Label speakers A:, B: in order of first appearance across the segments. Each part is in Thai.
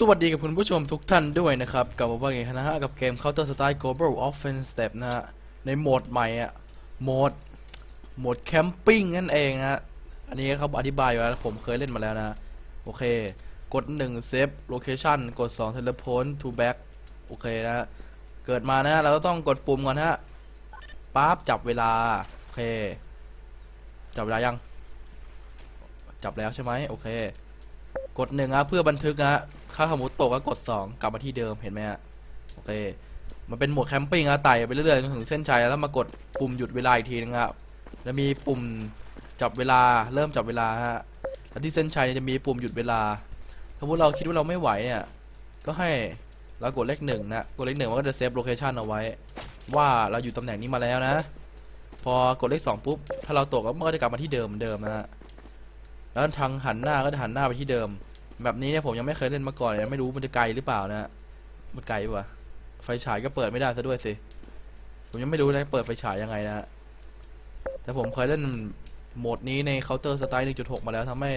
A: สวัสดีกับคุณผู้ชมทุกท่านด้วยนะครับ กลับมาว่าไงนะฮะกับเกม Counter Strike Global Offense Step นะฮะ ในโหมดใหม่อะโหมดโหมดแคมปิ้งนั่นเองฮะ อันนี้เขาอธิบายไว้แล้วผมเคยเล่นมาแล้วนะ โอเค กด1 Save Location กด2 Teleport to Back โอเคนะฮะเกิดมานะ เราก็ต้องกดปุ่มก่อนฮะปั๊บจับเวลา โอเค จับเวลายัง จับแล้วใช่ไหมโอเค กดหนึ่งอะเพื่อบันทึกอะ ถ้าสมมติตกก็กดสองกลับมาที่เดิมเห็นไหมฮะโอเค มันเป็นโหมดแคมปิ้งอะไต่ไปเรื่อยๆจนถึงเส้นชัยแล้วมากดปุ่มหยุดเวลาอีกทีนึงอะแล้วมีปุ่มจับเวลาเริ่มจับเวลาฮะแล้วที่เส้นชัยจะมีปุ่มหยุดเวลาสมมติเราคิดว่าเราไม่ไหวเนี่ย ก็ให้เรากดเลขหนึ่งนะกดเลขหนึ่งมันก็จะเซฟโลเคชันเอาไว้ ว่าเราอยู่ตำแหน่งนี้มาแล้วนะ พอกดเลขสองปุ๊บถ้าเราตกก็มันก็จะกลับมาที่เดิมเหมือนเดิมนะฮะแล้วทางหันหน้าก็จะหันหน้าไปที่เดิม แบบนี้เนี่ยผมยังไม่เคยเล่นมาก่อนเลยไม่รู้มันจะไกลหรือเปล่านะมันไกลปะไฟฉายก็เปิดไม่ได้ซะด้วยสิ ผมยังไม่รู้เลยเปิดไฟฉายยังไงนะ แต่ผมเคยเล่นโหมดนี้ใน Counter Strike 1.6มาแล้วทำให้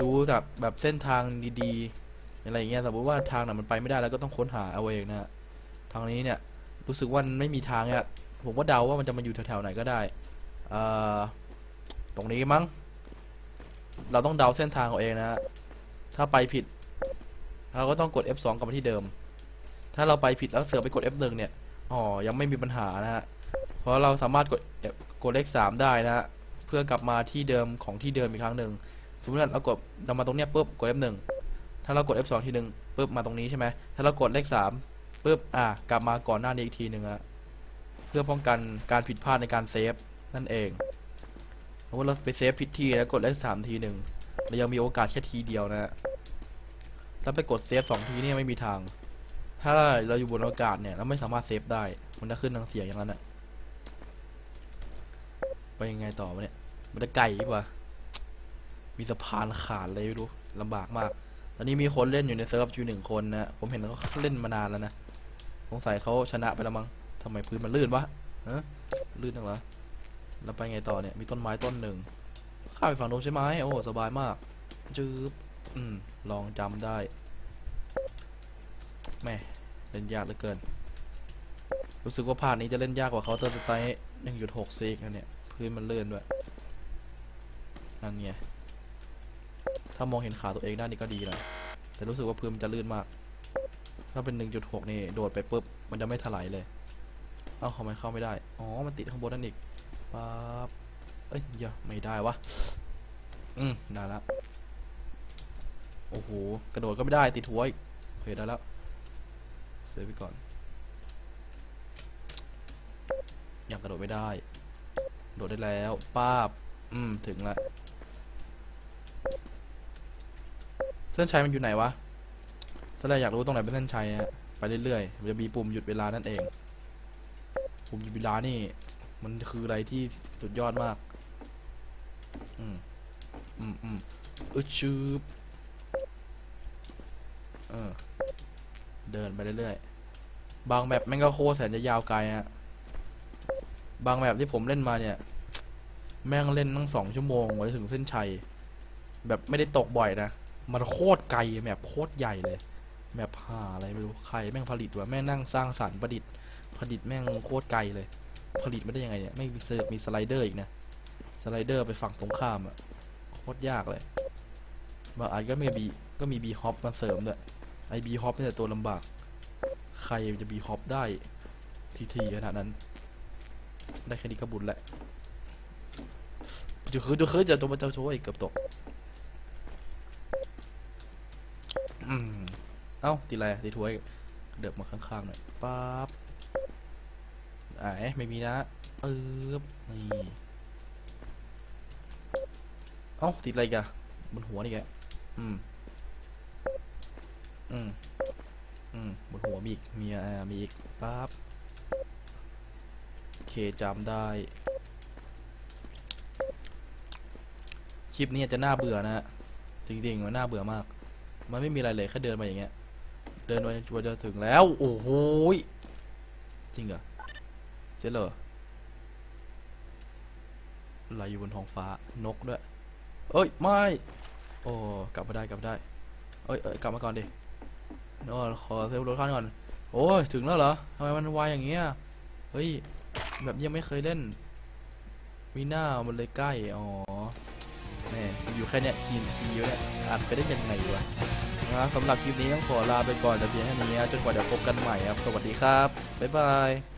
A: รู้จากแบบเส้นทางดีๆ อะไรอย่างเงี้ย สมมติว่าทางไหนมันไปไม่ได้แล้วก็ต้องค้นหาเอาเองนะ ทางนี้เนี่ยรู้สึกว่าไม่มีทางเนี่ยผมว่าเดาว่ามันจะมาอยู่แถวๆไหนก็ได้อ่ตรงนี้มั้ง เราต้องเดาเส้นทางเอาเองนะ ถ้าไปผิด เราก็ต้องกด F2 กลับมาที่เดิม ถ้าเราไปผิดแล้วเสือไปกด F1 เนี่ย อ๋อ ยังไม่มีปัญหานะฮะ เพราะเราสามารถกดกดเลข 3 ได้นะฮะ เพื่อกลับมาที่เดิมของที่เดิมอีกครั้งหนึ่ง สมมติว่าเรากดเรามาตรงเนี้ยปุ๊บกด F1 ถ้าเรากด F2 ทีหนึ่งปุ๊บมาตรงนี้ใช่ไหมถ้าเรากดเลข3ปุ๊บ อะกลับมาก่อนหน้านี้อีกทีหนึ่งอะเพื่อป้องกันการผิดพลาดในการเซฟนั่นเองสมมติเราไปเซฟผิดที่แล้วกดเลข3ทีหนึ่ง เรายังมีโอกาสแค่ทีเดียวนะฮะถ้าไปกดเซฟสองทีเนี่ยไม่มีทาง ถ้าเราอยู่บนอากาศเนี่ยเราไม่สามารถเซฟได้ มันจะขึ้นทางเสียงอย่างนั้นอะไปยังไงต่อวะเนี่ย มันจะไกลปะมีสะพานขาดเลยไม่รู้ลำบากมาก ตอนนี้มีคนเล่นอยู่ในเซิร์ฟอยู่หนึ่งคนนะ ผมเห็นเขาเล่นมานานแล้วนะ สงสัยเขาชนะไปแล้วมั้งทำไมพื้นมันลื่นวะฮะลื่นจังวะแล้วไปไงต่อเนี่ย มีต้นไม้ต้นหนึ่ง ข้ามไปฝั่งโน้นใช่ไหมโอ้สบายมากจืบอืม ลองจำได้แม่เล่นยากเหลือเกิน รู้สึกว่าภาคนี้จะเล่นยากกว่าเขาเตอร์สไตล์หนึ่งจุดหกซีกนะเนี่ยพื้นมันเลื่อนด้วยนั่นไงถ้ามองเห็นขาตัวเองได้นี่ก็ดีนะแต่รู้สึกว่าพื้นมันจะลื่นมาก ถ้าเป็นหนึ่งจุดหกนี่โดดไปปุ๊บมันจะไม่ถลายเลย เอ้าทำไมเข้าไม่ได้ อ๋อ มันติดข้างบนนั่นอีกปั๊บเอ้ยอย่าไม่ได้วะ อืมได้แล้วโอ้โห กระโดดก็ไม่ได้ติดหัวอีกโอเคได้แล้วเซฟไปก่อน ยังกระโดดไม่ได้ โดดได้แล้วป้าบ อืม ถึงละเส้นชัยมันอยู่ไหนวะถ้าเราอยากรู้ตรงไหนเป็นเส้นชัยฮะไปเรื่อยๆมันจะมีปุ่มหยุดเวลานั่นเอง ปุ่มหยุดเวลานี่ มันคืออะไรที่สุดยอดมาก อืม อืมอืมอึชืบเออ เดินไปเรื่อยๆ บางแบบแม่งก็โคตรแสนจะยาวไกลอะบางแบบที่ผมเล่นมาเนี่ย แม่งเล่นตั้งสองชั่วโมงไว้ถึงเส้นชัย แบบไม่ได้ตกบ่อยนะ มันโคตรไกลแบบโคตรใหญ่เลย แบบหาอะไรไม่รู้ ใครแม่งผลิตวะแม่งนั่งสร้างสรรค์ประดิษฐ์ ผลิตแม่งโคตรไกลเลย ผลิตไม่ได้ยังไงเนี่ย ไม่มีเซิร์ฟมีสไลเดอร์อีกนะ สไลเดอร์ไปฝั่งตรงข้ามอะ ตรยากเลย บางอันก็มีบีก็มีบีฮอปมาเสริมด้วยไอบีฮอปนี่แหละตัวลำบาก ใครจะบีฮอปได้ ทีทีขนาดนั้น ได้แค่นี้ก็บุญแหละจะคือจะคือจะตัวมันเจ้าโชยเกือบตกอืมเอ้าตีอะไรตีถ้วยเดือบมาข้างๆหน่อยปั๊บไอ้ไม่มีนะเออนี่ เอ้าติดอะไรกันบนหัวนี่แกอืม อืม อืม บนหัวมีอีก มีอ่ามีอีกปั๊บโอเคจำได้ คลิปนี้จะน่าเบื่อนะฮะ จริงๆ มันน่าเบื่อมาก มันไม่มีอะไรเลยแค่เดินมาอย่างเงี้ย เดินไปจนจะถึงแล้ว โอ้โหจริงเหรอเจ๊เหรอลอยอยู่บนท้องฟ้านกด้วย เอ้ยไม่โอ้กลับมาได้กลับมาได้เอ้ยเอ้ยกลับมาก่อนดิเดี๋ขอเซฟรถคันก่อนโอ้ยถึงแล้วเหรอทำไมมันไวอย่างเงี้ยเฮ้ยแบบยังไม่เคยเล่นมีหน้ามันเลยใกล้อ๋อแม่อยู่แค่เนี้ยกินทีอยู่เนี่ยอัดไปได้ยังไงวะนะสำหรับคลิปนี้ต้องขอลาไปก่อนแต่เพียงแค่นี้จนกว่าจะพบกันใหม่ครับ สวัสดีครับ บ๊ายบาย